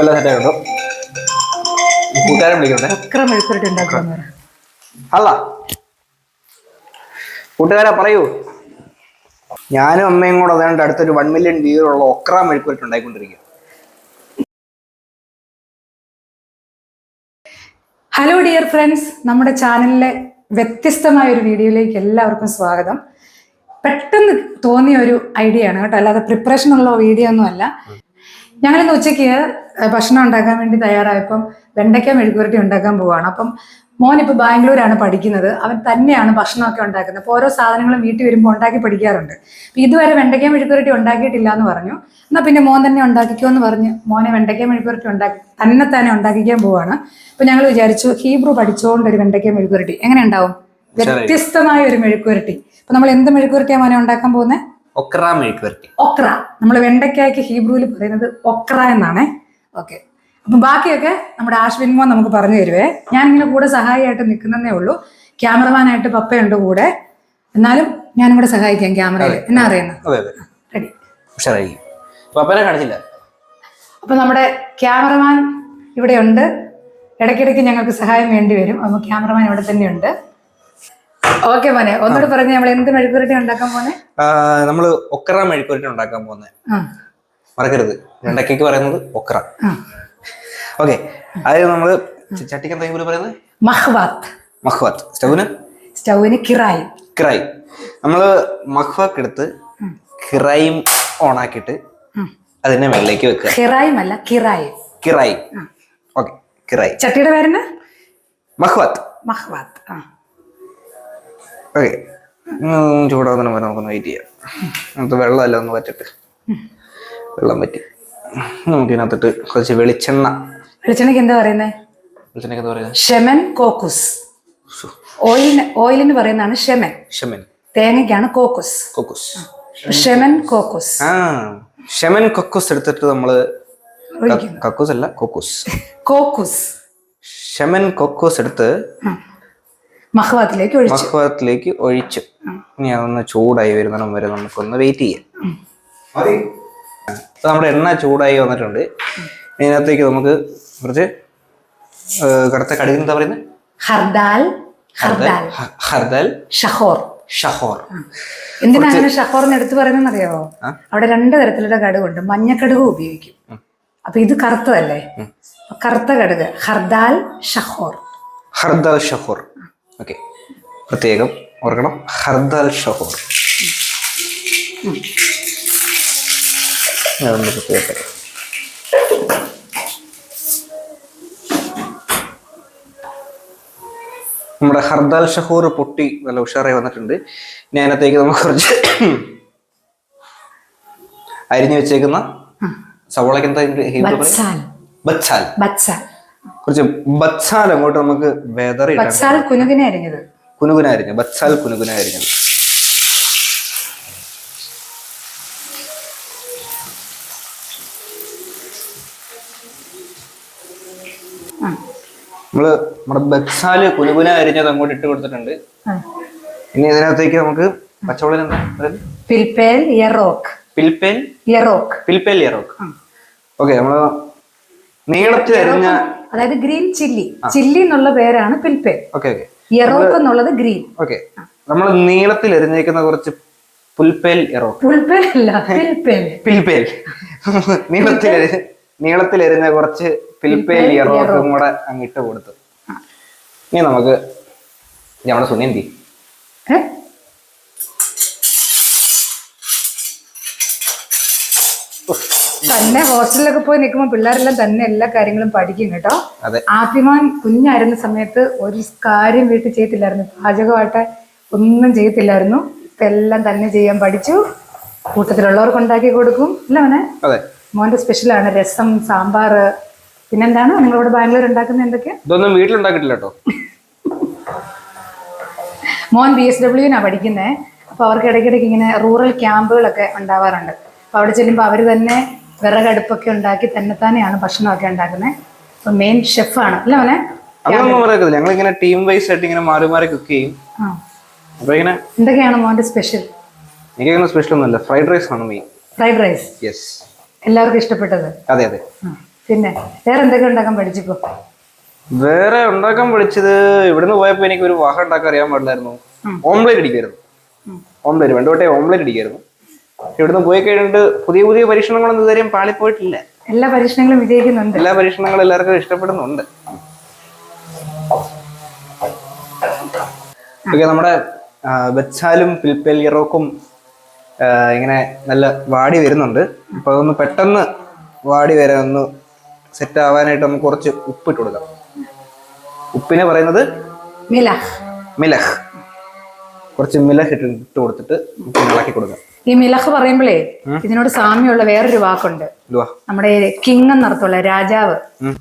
എല്ലാം സെറ്റ് ആയിട്ടോ കൂട്ടുകാരെ വിളിക്കട്ടെ ഒക്കറ മെഴുക്കുരട്ടി ഉണ്ടാക്കുമെന്ന് പറ. അല്ല കൂട്ടുകാരെ പറയൂ. ഞാനും അമ്മയും കൂടെ അതുകൊണ്ട് അടുത്തൊരു വൺ മില്യൺ വ്യൂറുള്ള ഒക്ര മെഴുക്കുവരട്ട് ഉണ്ടായിക്കൊണ്ടിരിക്കുക ഹലോ ഡിയർ ഫ്രണ്ട്സ് നമ്മുടെ ചാനലിലെ വ്യത്യസ്തമായ ഒരു വീഡിയോയിലേക്ക് എല്ലാവർക്കും സ്വാഗതം. പെട്ടെന്ന് തോന്നിയ ഒരു ഐഡിയ ആണ് കേട്ടോ. അല്ലാതെ പ്രിപ്പറേഷൻ ഉള്ള വീഡിയോ ഒന്നും അല്ല. ഞങ്ങളിന്ന് ഉച്ചയ്ക്ക് ഭക്ഷണം ഉണ്ടാക്കാൻ വേണ്ടി തയ്യാറായപ്പം വെണ്ടയ്ക്ക മെഴുകുരട്ടി ഉണ്ടാക്കാൻ പോവാണ്. അപ്പം മോൻ ഇപ്പോൾ ബാംഗ്ലൂരാണ് പഠിക്കുന്നത്. അവൻ തന്നെയാണ് ഭക്ഷണമൊക്കെ ഉണ്ടാക്കുന്നത്. അപ്പോൾ ഓരോ സാധനങ്ങളും വീട്ടിൽ വരുമ്പോൾ ഉണ്ടാക്കി പഠിക്കാറുണ്ട്. അപ്പോൾ ഇതുവരെ വെണ്ടയ്ക്ക മെഴുകുരട്ടി ഉണ്ടാക്കിയിട്ടില്ല എന്ന് പറഞ്ഞു. എന്നാൽ പിന്നെ മോൻ തന്നെ ഉണ്ടാക്കിക്കോ എന്ന് പറഞ്ഞ് മോനെ വെണ്ടയ്ക്ക മെഴുകുരട്ടി ഉണ്ടാക്കി തന്നെ തന്നെ ഉണ്ടാക്കിക്കാൻ പോവാണ്. അപ്പോൾ ഞങ്ങൾ വിചാരിച്ചു ഹീബ്രു പഠിച്ചുകൊണ്ട് ഒരു വെണ്ടയ്ക്ക മെഴുകുരട്ടി എങ്ങനെ ഉണ്ടാവും? വ്യത്യസ്തമായ ഒരു മെഴുകുരട്ടി അപ്പൊ നമ്മൾ എന്ത് മെഴുകുരട്ടിയാണ് മോനെ ഉണ്ടാക്കാൻ പോകുന്നത് ഒക്ര മെഴുക്കുവരട്ടി ഒക്ര. നമ്മൾ വെണ്ടയ്ക്കായ്ക്ക് ഹീബ്രുവിൽ പറയുന്നത് ഒക്ര എന്നാണ്. ഓക്കെ. അപ്പം ബാക്കിയൊക്കെ നമ്മുടെ ആശ്വിൻ മോൻ നമുക്ക് പറഞ്ഞു തരുവേ. ഞാൻ ഇങ്ങനെ കൂടെ സഹായിയായിട്ട് നിൽക്കുന്നതേ ഉള്ളൂ. ക്യാമറമാനായിട്ട് പപ്പയുണ്ട് കൂടെ. എന്നാലും ഞാനും കൂടെ സഹായിക്കാം ക്യാമറയിൽ. എന്നാ അറിയുന്നത് റെഡി പപ്പനെ കാണിച്ചില്ല. അപ്പൊ നമ്മുടെ ക്യാമറമാൻ ഇവിടെ ഉണ്ട് ഇടയ്ക്കിടയ്ക്ക് ഞങ്ങൾക്ക് സഹായം വേണ്ടി വരും. അപ്പൊ ക്യാമറമാൻ ഇവിടെ തന്നെയുണ്ട്. ഓക്കെ മോനെ ഒന്നുകൂടെ പറഞ്ഞ നമ്മൾ എന്ത് മെഴുക്കുരട്ടി ഉണ്ടാക്കാൻ പോന്നെ? നമ്മൾ ഒക്കറ മെഴുക്കുവരട്ടി ഉണ്ടാക്കാൻ പോകുന്നത് മറക്കരുത്. രണ്ടക്കേക്ക് പറയുന്നത് ഒക്കറ. ഓക്കെ അതായത് നമ്മൾ ച- ചട്ടിക്ക് എന്താ പറയുന്നത്? മഹ്വാത്ത്. മഹ്വാത്ത്. സ്റ്റൗവിന്? സ്റ്റൗവിന് കിറായി. കിറായി. നമ്മൾ മഹ്വാക്ക് എടുത്ത് കിറായും ഓണാക്കിയിട്ട്. അതിനെ വെള്ളേക്ക് വെക്കുക. കിറായും. അല്ല കിറായി. കിറായി ഓക്കെ കിറായി. ചട്ടിയുടെ പേരെന്നെ? മഹ്വാത്ത്. മഹ്വാത്ത് ആ. ഓക്കെ ചൂടാകുന്ന വരെ നമുക്കൊന്ന് വെയിറ്റ് ചെയ്യാം. നമുക്ക് വെള്ളമല്ല ഒന്ന് പറ്റട്ട് വെള്ളം പറ്റി നമുക്ക് ഇതിനകത്തിട്ട് കുറച്ച് വെളിച്ചെണ്ണ. വെളിച്ചെണ്ണയ്ക്ക് എന്താ പറയുന്നത് വെളിച്ചെണ്ണയ്ക്ക് എന്താ പറയുക? ഷെമൻ കോക്കുസ്. ഓയിലിന് ഓയിലിന് പറയുന്നതാണ് ഷെമൻ. ഷെമൻ. തേങ്ങയ്ക്കാണ് കോക്കുസ്. കൊക്കുസ്. ഷെമൻ കോക്കുസ്. ആ ഷെമൻ കൊക്കുസ് എടുത്തിട്ട് നമ്മൾ കക്കൂസ് അല്ല കൊക്കുസ്. കോക്കുസ്. ഷെമൻ കൊക്കുസ് എടുത്ത്. മഹ്വാത്തിലേക്ക് ഒഴിച്ചു. മഹ്വാത്തിലേക്ക് ഒഴിച്ചു. ഇനി അതൊന്ന് ചൂടായി വരുന്നിടം വരെ നമുക്കൊന്ന് വെയിറ്റ് ചെയ്യാം. അപ്പൊ നമ്മുടെ എണ്ണ ചൂടായി വന്നിട്ടുണ്ട്. ഇതിനകത്തേക്ക് നമുക്ക് കുറച്ച് കടുത്ത കടുക് എന്താ പറയുന്നത്? ഹർദാൽ ഹർദാൽ. ഹ- ഷഹോർ. ഷഹോർ. എന്തിനാണ് അങ്ങനെ ഷഹോറിന് എടുത്തു പറയുന്നത് അറിയാവോ അവിടെ രണ്ട് തരത്തിലുള്ള കടുകുണ്ട്. മഞ്ഞക്കടുകും ഉപയോഗിക്കും. അപ്പൊ ഇത് കറുത്തതല്ലേ? കറുത്ത കടുക്. ഹർദാൽ ഷഹോർ. ഹർദാൽ ഷഹോർ. ഓക്കെ. പ്രത്യേകം ഓർക്കണം. ഹർദൽ ഷഹോർ. അതൊന്ന് നമ്മുടെ ഹർദാൽ ഷഹൂർ പൊട്ടി നല്ല ഉഷാറായി വന്നിട്ടുണ്ട്. ഇനി അതിനകത്തേക്ക് നമുക്ക് കുറച്ച് അരിഞ്ഞു വെച്ചേക്കുന്ന സവോളയ്ക്ക് എന്താ ബച്ചാൽ ബത്സാൽ. കുറച്ച് ബച്ചാൽ അങ്ങോട്ട് നമുക്ക് വെതറിയിട്ടാണ് ബത്സാൽ കുനുകിനെ അരിഞ്ഞത്. കുനുകുന അരിഞ്ഞു ബച്ചാൽ കുനുകുന അരിഞ്ഞത്. നമ്മൾ നമ്മുടെ ബച്ചാൽ കുനുകുന അരിഞ്ഞത് അങ്ങോട്ട് ഇട്ട് കൊടുത്തിട്ടുണ്ട്. ഇനി ഇതിനകത്തേക്ക് നമുക്ക് പച്ചവെള്ളം എന്താ? പിൽപ്പേൽ യറോക്ക് പിൽപ്പേൽ യറോക്ക് പിൽപ്പേൽ ഇറോക്ക് ഓക്കെ നമ്മൾ നീളത്തിൽ അരിഞ്ഞ അതായത് ഗ്രീൻ ചില്ലി. ചില്ലി എന്നുള്ള പേരാണ് പിൽപ്പേ ഓക്കെ ഓക്കെ. യറോക്ക് എന്നുള്ളത് ഗ്രീൻ. ഓക്കെ. നമ്മൾ നീളത്തിൽ എരിഞ്ഞേക്കുന്ന കുറച്ച് പുൽപ്പേൽ എറോക്ക് പുൽപ്പേൽ അല്ല പിൽപ്പേൽ പിൽപ്പേൽ നീളത്തിൽ നീളത്തിൽ എരിഞ്ഞ കുറച്ച് പിൽപ്പേൽ എറോക്കും കൂടെ അങ്ങിട്ട് കൊടുത്തു. ഇനി നമുക്ക് നമ്മുടെ സുനിയന്തി ഏ? തന്നെ ഹോസ്റ്റലിലൊക്കെ പോയി നിൽക്കുമ്പോൾ പിള്ളേരെല്ലാം തന്നെ എല്ലാ കാര്യങ്ങളും പഠിക്കും കേട്ടോ. ആദ്യമാൻ കുഞ്ഞായിരുന്ന സമയത്ത് ഒരു കാര്യം വീട്ടിൽ ചെയ്യത്തില്ലായിരുന്നു. പാചകമായിട്ട് ഒന്നും ചെയ്യത്തില്ലായിരുന്നു. ഇപ്പൊ എല്ലാം തന്നെ ചെയ്യാൻ പഠിച്ചു. കൂട്ടത്തിലുള്ളവർക്ക് ഉണ്ടാക്കി കൊടുക്കും. അല്ല മോനെ? അതെ. മോന്റെ സ്പെഷ്യലാണ് രസം സാമ്പാർ. പിന്നെന്താണ്? നിങ്ങളിവിടെ ബാംഗ്ലൂർ ഉണ്ടാക്കുന്ന എന്തൊക്കെയാ? ഇതൊന്നും കേട്ടോ. മോൻ ബി എസ് ഡബ്ല്യുവിനാണ് പഠിക്കുന്നത് അപ്പോൾ അവർക്ക് ഇടയ്ക്കിടയ്ക്ക് ഇങ്ങനെ റൂറൽ ക്യാമ്പുകളൊക്കെ ഉണ്ടാവാറുണ്ട്. അപ്പോൾ അവിടെ ചെല്ലുമ്പോൾ അവർ തന്നെ വിറകടുപ്പൊക്കെ ഉണ്ടാക്കി തന്നെ തന്നെത്താനെയാണ് ഭക്ഷണമൊക്കെ ഉണ്ടാക്കുന്നത്. അപ്പൊ മെയിൻ ഷെഫാണ് അല്ല മോനെ? ഞങ്ങൾ ഇങ്ങനെ ടീം വൈസ് ആയിട്ട് ഇങ്ങനെ മാറി മാറി കുക്ക് ചെയ്യും. അപ്പൊ ഇങ്ങനെ എന്തൊക്കെയാണ് മോന്റെ സ്പെഷ്യൽ എനിക്കങ്ങനെ സ്പെഷ്യൽ ഒന്നുമല്ല. ഫ്രൈഡ് റൈസ് ആണ് മെയിൻ ഫ്രൈഡ് റൈസ് യെസ് എല്ലാവർക്കും ഇഷ്ടപ്പെട്ടത്? അതെ അതെ. പിന്നെ വേറെ എന്തൊക്കെ ഉണ്ടാക്കാൻ പഠിച്ചിപ്പോ? വേറെ ഉണ്ടാക്കാൻ പഠിച്ചത് ഇവിടുന്ന് പോയപ്പോ എനിക്ക് ഒരു വാഹനം ഉണ്ടാക്കാൻ അറിയാൻ പാടില്ലായിരുന്നു. ഓംലേറ്റ് അടിക്കായിരുന്നു ഓംലേറ്റ് പണ്ട് തൊട്ടേ ഓംലേറ്റ് അടിക്കായിരുന്നു ഇവിടുന്ന് പോയി കഴിഞ്ഞിട്ട് പുതിയ പുതിയ പരീക്ഷണങ്ങളൊന്നും ഇതുവരെയും പാളിപ്പോയിട്ടില്ല എല്ലാ പരീക്ഷണങ്ങളും വിജയിക്കുന്നുണ്ട്. എല്ലാ പരീക്ഷണങ്ങളും എല്ലാവർക്കും ഇഷ്ടപ്പെടുന്നുണ്ട്. ഓക്കെ നമ്മുടെ വെച്ചാലും പിൽപ്പേൽ ഇറോക്കും ഇങ്ങനെ നല്ല വാടി വരുന്നുണ്ട്. അപ്പൊ അതൊന്ന് പെട്ടെന്ന് വാടി വരാൻ ഒന്ന് സെറ്റ് ആവാനായിട്ട് നമുക്ക് കുറച്ച് ഉപ്പിട്ട് കൊടുക്കാം. ഉപ്പിനെ പറയുന്നത് മിലഹ്. മിലഹ്. കുറച്ച് മിലഹ് ഇട്ട് ഇട്ട് കൊടുത്തിട്ട് ഇളക്കി കൊടുക്കാം. ഈ മിലഹ് പറയുമ്പോഴേ ഇതിനോട് സാമ്യമുള്ള വേറൊരു വാക്കുണ്ട്. നമ്മുടെ കിങ് എന്നർത്ഥമുള്ള രാജാവ്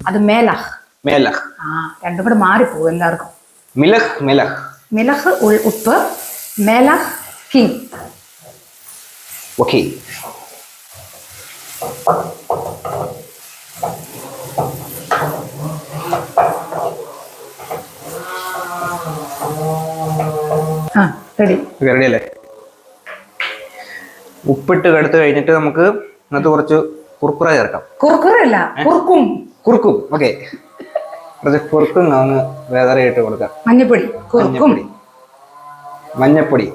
അത് മേലഹ്. മേലഹ്. ആ രണ്ടും കൂടെ മാറിപ്പോകും എല്ലാവർക്കും മിലഹ് മിലഹ്. മിലഹ് ഉപ്പ് മേലഹ് കിങ്. ഓക്കെ. ആ റെഡി. റെഡി അല്ലേ ഉപ്പിട്ട് കടുത്ത് കഴിഞ്ഞിട്ട് നമുക്ക് ഇന്നത്തെ കുറച്ച് കുർക്കുറ ചേർക്കാം. കുറുക്കുറല്ല കുറുക്കും. കുറുക്കും. ഓക്കെ. കുറച്ച് കുറുക്കും അങ്ങ് ഇട്ട് കൊടുക്കാം. മഞ്ഞപ്പൊടി കുറുക്കും. മഞ്ഞപ്പൊടി. മഞ്ഞപ്പൊടി.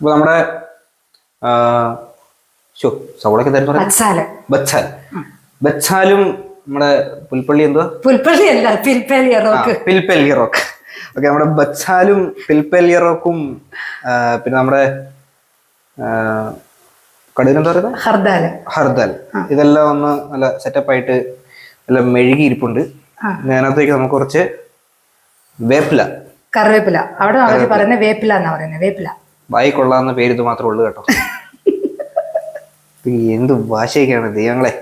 ഇപ്പൊ നമ്മുടെ പറയാം മസാല ബച്ചാൽ ബച്ചാലും. നമ്മുടെ പുൽപ്പള്ളി എന്തോ പുൽപ്പള്ളി അല്ല Pilpally rock. Pilpally rock. Okay നമ്മുടെ ബച്ചാലും പിൽപ്പല്ലി റോക്കും പിന്നെ നമ്മുടെ കടുകിന് എന്താ പറയുന്നത്? ഹർദാൽ ഹർദാൽ ഇതെല്ലാം ഒന്ന് നല്ല സെറ്റപ്പ് ആയിട്ട് നല്ല മെഴുകി ഇരിപ്പുണ്ട്. അതിനകത്തേക്ക് നമുക്ക് കുറച്ച് വേപ്പില. കറിവേപ്പില. അവിടെ അവർ പറയുന്നത് വേപ്പില എന്നാ പറയുന്നത് വേപ്പില. വായി കൊള്ളാവുന്ന പേര് ഇത് മാത്രമേ ഉള്ളൂ കേട്ടോ. എന്ത് ഭാഷയൊക്കെയാണ് ദൈവങ്ങളെ.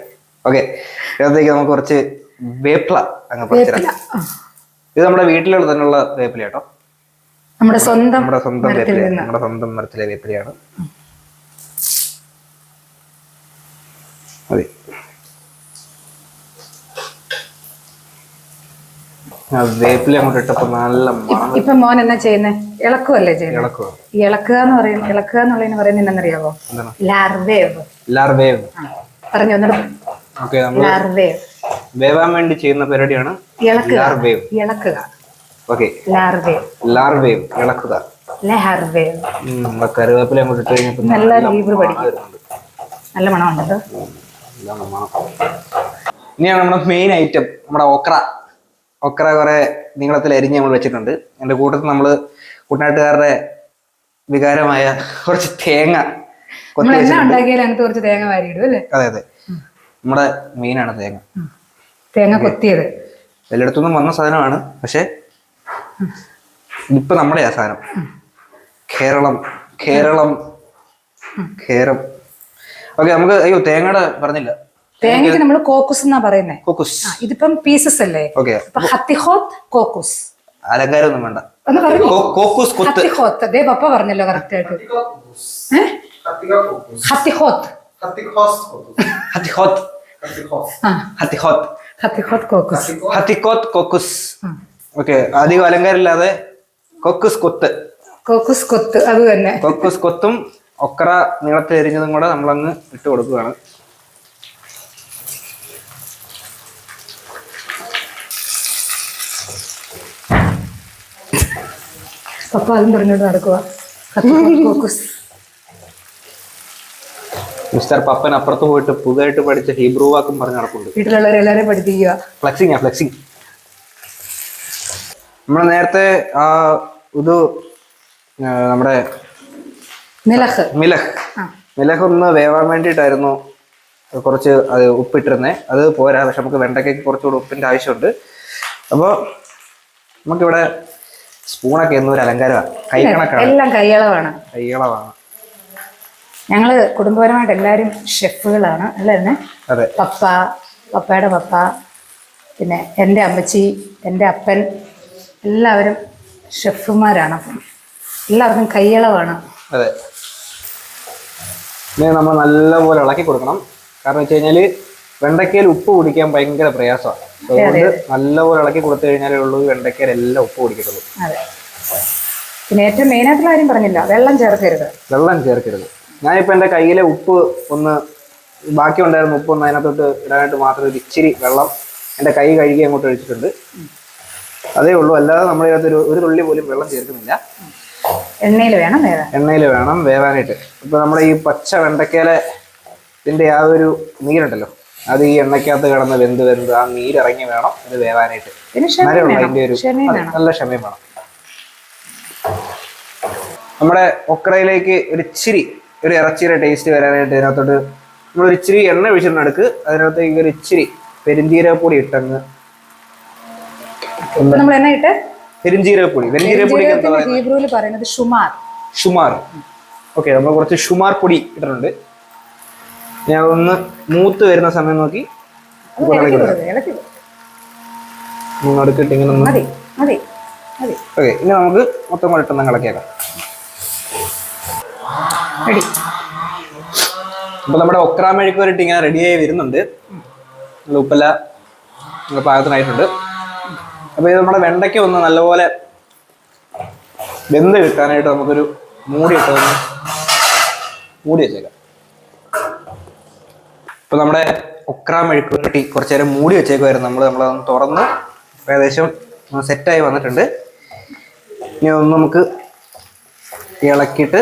ഓക്കെ ഇതിനകത്തേക്ക് നമുക്ക് കുറച്ച് വേപ്പില അങ്ങ് പറിച്ചിടാം ഇത് നമ്മുടെ വീട്ടിലുള്ള തന്നെയുള്ള വേപ്പില കേട്ടോ നമ്മുടെ സ്വന്തം നമ്മുടെ സ്വന്തം വേപ്പില നമ്മുടെ സ്വന്തം മരത്തിലെ വേപ്പിലയാണ്. മതി. വേപ്പില അങ്ങോട്ട് ഇട്ടപ്പോ നല്ല മണം ഇപ്പൊ മോൻ എന്നാ ചെയ്യുന്നേ? ഇളക്കുവല്ലേ ചെയ്യുന്നത് ഇളക്കുക എന്ന് പറയും. ഇളക്കുക എന്നുള്ളതിന് പറയുന്നത് എന്നറിയാവോ ലാർവേവ് ലാർവേവ് പറഞ്ഞു ലാർവേവ് വേവാൻ വേണ്ടി ചെയ്യുന്ന പരിപാടിയാണ് ലാർവേവ് ഇളക്കുക. ഓക്കെ. ലാർവേവ് ലാർവേവ് ഇളക്കുക. ലാർവേവ് കറിവേപ്പില അങ്ങോട്ട് ഇട്ട് കഴിഞ്ഞപ്പോ നല്ല ലീവ് പഠിക്കും. നല്ല മണമുണ്ടോ ഇനിയാണ് നമ്മുടെ മെയിൻ ഐറ്റം നമ്മുടെ ഒക്ര ഒക്ര കുറെ നീളത്തിൽ അരിഞ്ഞ് നമ്മൾ വെച്ചിട്ടുണ്ട്. എന്റെ കൂട്ടത്തിൽ നമ്മൾ കുട്ടനാട്ടുകാരുടെ വികാരമായ കുറച്ച് തേങ്ങ കൊത്തി വെച്ചിട്ടുണ്ട്. കുറച്ച് തേങ്ങ വാരിയിടും അല്ലേ? അതെ അതെ. നമ്മുടെ മെയിനാണ് തേങ്ങ. തേങ്ങ കൊത്തിയത്. എല്ലായിടത്തുനിന്നും വന്ന സാധനമാണ്. പക്ഷെ ഇപ്പൊ നമ്മുടെ ആ സാധനം. കേരളം കേരളം കേരം. ഓക്കെ നമുക്ക് അയ്യോ തേങ്ങയുടെ പറഞ്ഞില്ല. തേങ്ങയ്ക്ക് നമ്മൾ കോക്കുസ് എന്നാ പറയുന്നേ. കോക്കുസ് ഇതിപ്പം പീസസ് അല്ലേ? ഹത്തിഹോത്ത് കോക്കുസ് അലങ്കാരമൊന്നും വേണ്ട. കോക്കുസ് ഹത്തിഹോത്ത്. ദേ പപ്പ പറഞ്ഞല്ലോ കറക്റ്റ് ആയിട്ട്. ഏ? ഹത്തിഹോത്ത്. ഹത്തിഹോത്ത്. ആ. ഹത്തിഹോത്ത്. ഹത്തിഹോത്ത് കോക്കുസ് ഹത്തിക്കോത്ത് കൊക്കുസ് ഓക്കെ അധികം അലങ്കാരമില്ലാതെ കൊക്കുസ് കൊത്ത്. കൊക്കുസ് കൊത്ത്. അത് തന്നെ. കൊക്കുസ് കൊത്തും ഒക്കറ നീളത്തിൽ എരിഞ്ഞതും കൂടെ നമ്മളങ്ങ് ഇട്ട് കൊടുക്കുകയാണ്. പപ്പ അതും പറഞ്ഞോണ്ട് നടക്കുക മിസ്റ്റർ പപ്പൻ അപ്പുറത്ത് പോയിട്ട് പുതുതായിട്ട് പഠിച്ച ഹീബ്രൂ വാക്കും പറഞ്ഞ് നടക്കുന്നുണ്ട് വീട്ടിലുള്ളവരെല്ലാരെയും പഠിപ്പിക്കുക. ഫ്ലെക്സിങ് ആ ഫ്ലെക്സിങ് നമ്മൾ നേരത്തെ ആ ഇത് നമ്മുടെ മിലഹ്. മിലഹ്. മിലഹ് ഒന്ന് വേവാൻ വേണ്ടിയിട്ടായിരുന്നു കുറച്ച് അത് ഉപ്പിട്ടിരുന്നത് അത് പോരാ പക്ഷെ നമുക്ക് വെണ്ടയ്ക്ക് കുറച്ചുകൂടെ ഉപ്പിന്റെ ആവശ്യമുണ്ട്. അപ്പോൾ നമുക്കിവിടെ സ്പൂണൊക്കെ എന്നൊരു അലങ്കാരമാണ് കൈക്കണക്കാണ് എല്ലാം കൈയളവാണ്. കൈയളവാണ്. ഞങ്ങൾ കുടുംബപരമായിട്ട് എല്ലാരും ഷെഫുകളാണ് അല്ലേ അതെ. പപ്പ പപ്പയുടെ പപ്പ പിന്നെ എന്റെ അമ്മച്ചി എന്റെ അപ്പൻ എല്ലാവരും ഷെഫുമാരാണ്. അപ്പം എല്ലാവർക്കും കൈയളവാണ്. അതെ. ഇനി നമ്മൾ നല്ലപോലെ ഇളക്കി കൊടുക്കണം. കാരണം വെച്ച് കഴിഞ്ഞാൽ വെണ്ടയ്ക്കയിൽ ഉപ്പ് കുടിക്കാൻ ഭയങ്കര പ്രയാസമാണ്. അതുകൊണ്ട് നല്ലപോലെ ഇളക്കി കൊടുത്തു കഴിഞ്ഞാലേ ഉള്ളൂ എല്ലാം ഉപ്പ് കുടിക്കത്തുള്ളൂ അതെ. പിന്നെ ഏറ്റവും മെയിനായിട്ടുള്ള കാര്യം പറഞ്ഞില്ല വെള്ളം ചേർക്കരുത്. വെള്ളം ചേർക്കരുത്. ഞാനിപ്പോൾ എന്റെ കയ്യിലെ ഉപ്പ് ഒന്ന് ബാക്കി ഉണ്ടായിരുന്ന ഉപ്പ് ഒന്ന് അതിനകത്തോട്ട് ഇടാനായിട്ട് മാത്രം ഒരു ഇച്ചിരി വെള്ളം എന്റെ കൈ കഴുകി അങ്ങോട്ട് ഒഴിച്ചിട്ടുണ്ട്. അതേ ഉള്ളൂ അല്ലാതെ നമ്മുടെ ഇതിനകത്ത് ഒരു ഒരു തുള്ളി പോലും വെള്ളം ചേർക്കുന്നില്ല. എണ്ണയിൽ വേണം എണ്ണയിൽ വേണം വേവാനായിട്ട്. ഇപ്പൊ നമ്മുടെ ഈ പച്ച വെണ്ടക്കേലെ ഇതിന്റെ ആ ഒരു നീരുണ്ടല്ലോ അത് ഈ എണ്ണയ്ക്കകത്ത് കിടന്ന് വെന്ത് വെന്ത് ആ നീരിറങ്ങി വേണം ഇത് വേവാനായിട്ട്. അതിന്റെ ഒരു നല്ല ക്ഷമയും വേണം. നമ്മുടെ ഒക്രയിലേക്ക് ഒരു ഇച്ചിരി ഒരു ഇറച്ചിയുടെ ടേസ്റ്റ് വരാനായിട്ട് അതിനകത്തോട്ട് നമ്മൾ ഒരു ഇച്ചിരി എണ്ണ ഒഴിച്ചിട്ടുണ്ട് അടുക്ക് അതിനകത്തേക്ക് ഒരു ഇച്ചിരി പെരിഞ്ചീരകപ്പൊടി ഇട്ടങ്ങ് പെരിഞ്ചീരകപ്പൊടി ജീരകത്തിന്റെ ഹീബ്രുവിൽ പറയുന്നത്? ഷുമാർ. ഷുമാർ. ഓക്കെ നമ്മൾ കുറച്ച് ഷുമാർ പൊടി ഇട്ടിട്ടുണ്ട്. ഞാൻ ഒന്ന് മൂത്ത് വരുന്ന സമയം നോക്കി അടുക്കിട്ട് ഇങ്ങനെ ഓക്കെ ഇനി നമുക്ക് മൊത്തം കൂടെ ഇട്ടൊന്ന് ഇളക്കിയേക്കാം. റെഡി. അപ്പോൾ നമ്മുടെ ഒക്രാ മെഴുക്ക് വരട്ടി ഇങ്ങനെ റെഡിയായി വരുന്നുണ്ട്. ഉപ്പല പാകത്തിനായിട്ടുണ്ട്. അപ്പൊ ഇത് നമ്മുടെ വെണ്ടയ്ക്ക ഒന്ന് നല്ലപോലെ വെന്ത് കിട്ടാനായിട്ട് നമുക്കൊരു മൂടി ഇട്ടൊന്ന് മൂടി വെച്ചേക്കാം. ഇപ്പൊ നമ്മുടെ ഒക്രാ മെഴുക്ക് വരട്ടി കുറച്ച് നേരം മൂടി വെച്ചേക്കുമായിരുന്നു നമ്മൾ നമ്മളതൊന്ന് തുറന്ന് ഏകദേശം സെറ്റായി വന്നിട്ടുണ്ട്. ഇനി ഒന്ന് നമുക്ക് ഇളക്കിയിട്ട്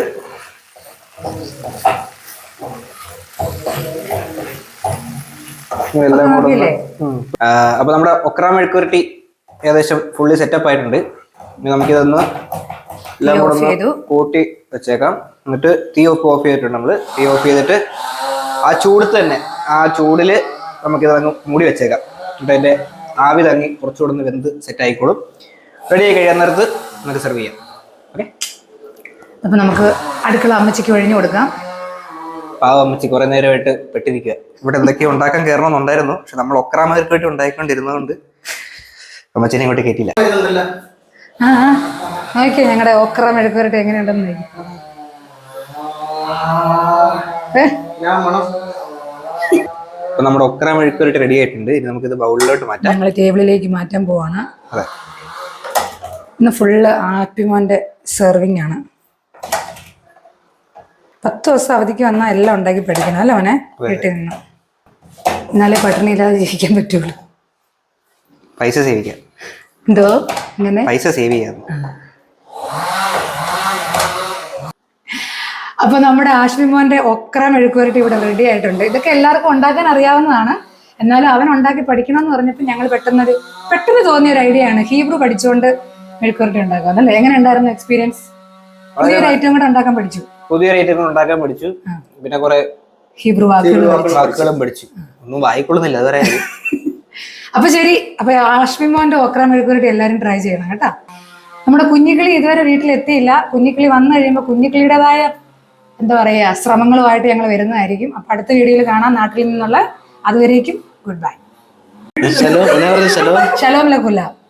എല്ലാം കൂടെ അപ്പൊ നമ്മുടെ ഒക്രാ മെഴുക്കുരുട്ടി ഏകദേശം ഫുള്ളി സെറ്റപ്പ് ആയിട്ടുണ്ട്. ഇനി നമുക്കിതൊന്ന് എല്ലാം കൂടെ ഒന്ന് കൂട്ടി വെച്ചേക്കാം. എന്നിട്ട് തീ ഓഫ് ഓഫ് ചെയ്തിട്ടുണ്ട് നമ്മൾ തീ ഓഫ് ചെയ്തിട്ട് ആ ചൂടത്ത് തന്നെ ആ ചൂടിൽ നമുക്കിത് അങ്ങ് മൂടി വെച്ചേക്കാം. എന്നിട്ട് അതിന്റെ ആവി തങ്ങി കുറച്ചുകൂടെ ഒന്ന് വെന്ത് സെറ്റ് ആയിക്കോളും. റെഡി ആയി കഴിയാൻ നേരത്ത് നമുക്ക് സെർവ് ചെയ്യാം. ഓക്കെ അപ്പൊ നമുക്ക് അടുക്കള അമ്മച്ചിക്ക് ഒഴിഞ്ഞു കൊടുക്കാം. പാവ അമ്മച്ചി കുറെ നേരമായിട്ട് പെട്ടിരിക്കുക ഇവിടെ എന്തൊക്കെയോ ഉണ്ടാക്കാൻ കയറണമെന്നുണ്ടായിരുന്നു. പക്ഷെ നമ്മൾ ഒക്രാമർക്ക് വേണ്ടി ഉണ്ടായിക്കൊണ്ടിരുന്നതുകൊണ്ട് അമ്മച്ചിനെ ഇങ്ങോട്ട് കയറ്റിയില്ല ആ നോക്കിയേ ഞങ്ങളുടെ ഓക്ര മെഴുക്കുവരട്ടി എങ്ങനെയുണ്ടെന്ന് നോക്കി. ഏ? അപ്പൊ നമ്മുടെ ഒക്കറ മെഴുക്കുവരട്ടി റെഡി ആയിട്ടുണ്ട്. ഇനി നമുക്കിത് ബൗളിലോട്ട് മാറ്റാം. ഞങ്ങൾ ടേബിളിലേക്ക് മാറ്റാൻ പോവാണ്. അതെ. ഇന്ന് ഫുള്ള് ആപ്പിമോന്റെ സെർവിങ് ആണ്. പത്ത് ദിവസം അവധിക്ക് വന്നാൽ എല്ലാം ഉണ്ടാക്കി പഠിക്കണം അല്ലേ അവനെ വീട്ടിൽ നിന്ന്. എന്നാലേ പട്ടിണിയില്ലാതെ ജീവിക്കാൻ പറ്റുള്ളൂ. പൈസ സേവിക്കാം എന്തോ? ഇങ്ങനെ പൈസ സേവ് ചെയ്യാം. അപ്പൊ നമ്മുടെ ആശ്വിമോന്റെ ഒക്ര മെഴുക്കുവരട്ടി ഇവിടെ റെഡി ആയിട്ടുണ്ട്. ഇതൊക്കെ എല്ലാവർക്കും ഉണ്ടാക്കാൻ അറിയാവുന്നതാണ്. എന്നാലും അവൻ ഉണ്ടാക്കി പഠിക്കണം എന്ന് പറഞ്ഞപ്പോൾ ഞങ്ങൾ പെട്ടെന്നൊരു പെട്ടെന്ന് തോന്നിയ ഒരു ഐഡിയ ആണ്. ഹീബ്രു പഠിച്ചുകൊണ്ട് മെഴുക്കുവരട്ടി ഉണ്ടാക്കുക അല്ലേ? എങ്ങനെ ഉണ്ടായിരുന്നു എക്സ്പീരിയൻസ് പുതിയൊരു ഐറ്റം കൂടെ ഉണ്ടാക്കാൻ പഠിച്ചു. പുതിയൊരു ഐറ്റം കൂടെ ഉണ്ടാക്കാൻ പഠിച്ചു. പിന്നെ കുറെ ഹീബ്രു വാക്കുകളും പഠിച്ചു. ഒന്നും വായിക്കൊള്ളുന്നില്ല അതുവരെ. അപ്പൊ ശരി അപ്പൊ ആഷ്മിമോന്റെ ഓക്ര മെഴുക്കുവരട്ടി എല്ലാവരും ട്രൈ ചെയ്യണം കേട്ടാ. നമ്മുടെ കുഞ്ഞിക്കിളി ഇതുവരെ വീട്ടിലെത്തിയില്ല. കുഞ്ഞിക്കിളി വന്നു കഴിയുമ്പോൾ കുഞ്ഞിക്കിളിയുടേതായ എന്താ പറയുക ശ്രമങ്ങളുമായിട്ട് ഞങ്ങൾ വരുന്നതായിരിക്കും. അപ്പൊ അടുത്ത വീഡിയോയിൽ കാണാം. നാട്ടിൽ നിന്നുള്ള അതുവരേക്കും ഗുഡ് ബൈ. ശലോം എന്നാ